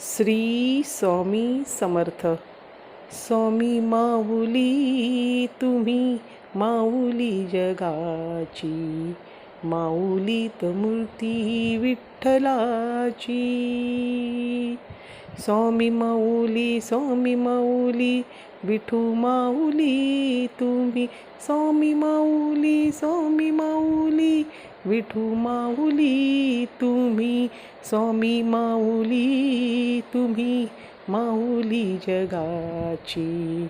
श्री स्वामी समर्थ. स्वामी माऊली तुम्ही माऊली जगाची माऊलीत मूर्ती विठ्ठलाची. स्वामी माऊली स्वामी माऊली विठू माऊली तुम्ही स्वामी माऊली स्वामी माऊली विठू माऊली तुम्ही स्वामी माऊली. तुम्ही माऊली जगाची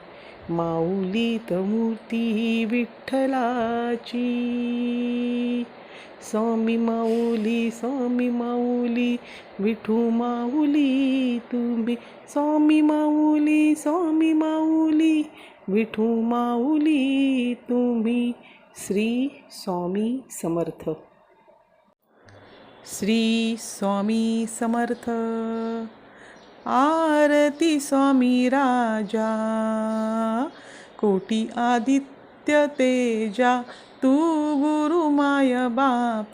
माऊलीत मूर्ती विठ्ठलाची. स्वामी माऊली स्वामी माऊली विठू माऊली तुम्ही स्वामी माऊली स्वामी माऊली विठू माऊली तुम्ही श्री स्वामी समर्थ. श्री स्वामी समर्थ. आरती स्वामी राजा कोटी आदित्य तेजा तू गुरु माय बाप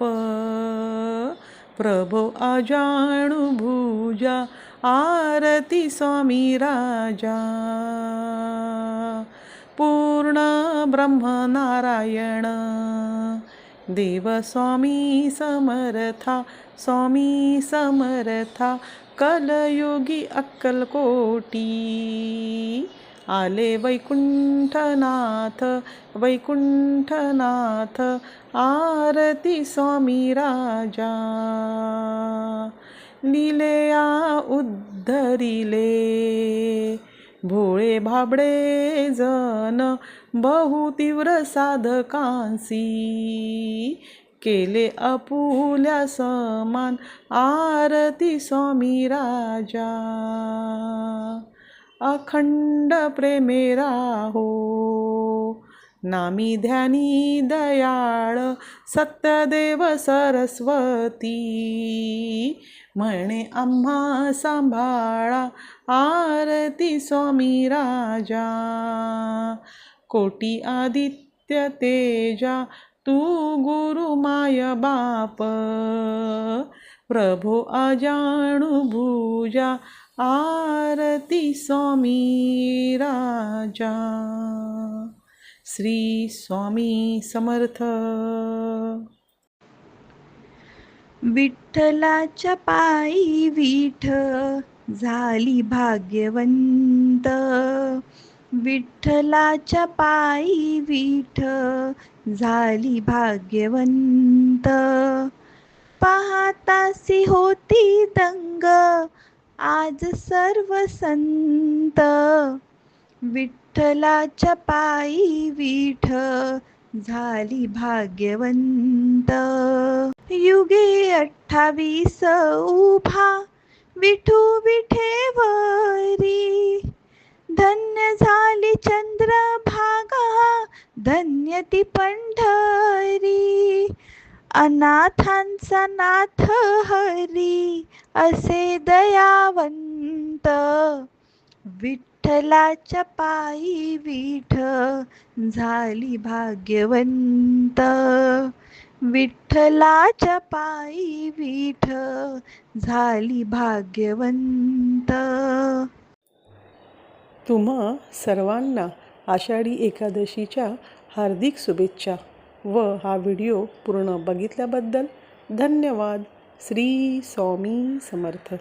प्रभो अजाणु भुजा आरती स्वामी राजा. पूर्ण ब्रह्मनारायण देव स्वामी समर्था स्वामी समर्था कलयुगी अक्कलकोटी। आले वैकुंठनाथ वैकुंठनाथ आरती स्वामी राजा। लिलेया उद्धरिले भोळे भाबडे जन बहु तीव्र साधकांसी। केले अपुल्या समान आरती स्वामी राजा. अखंड प्रेमे राहो. नामी ध्यानी दयाळ सत्यदेव सरस्वती. म्हणे आम्हा सांभाळा आरती स्वामी राजा. कोटी आदित्य तेजा तू गुरु माय बाप प्रभो अजाणु भुजा आरती स्वामी राजा. श्री स्वामी समर्थ. विठ्ठलाच्या पायी विठ झाली भाग्यवंत. विठ्ठलाच्या पायी विठ झाली भाग्यवंत. पाहतासी होती दंग आज सर्व संत. विठ्ठलाच्या पायी विठ झाली भाग्यवंत. युगे अठ्ठावीस उभा विठू विठेवरी धन्यती पंढरी अनाथांचा नाथ हरी असे दयावंत. विठ्ठलाच्या पायी विठ झाली भाग्यवंत. विठ्ठलाच्या पायी विठ झाली भाग्यवंत. तुम्हा सर्वांना आषाढी एकादशीच्या हार्दिक शुभेच्छा व हा व्हिडिओ पूर्ण बघितल्याबद्दल धन्यवाद. श्री स्वामी समर्थ.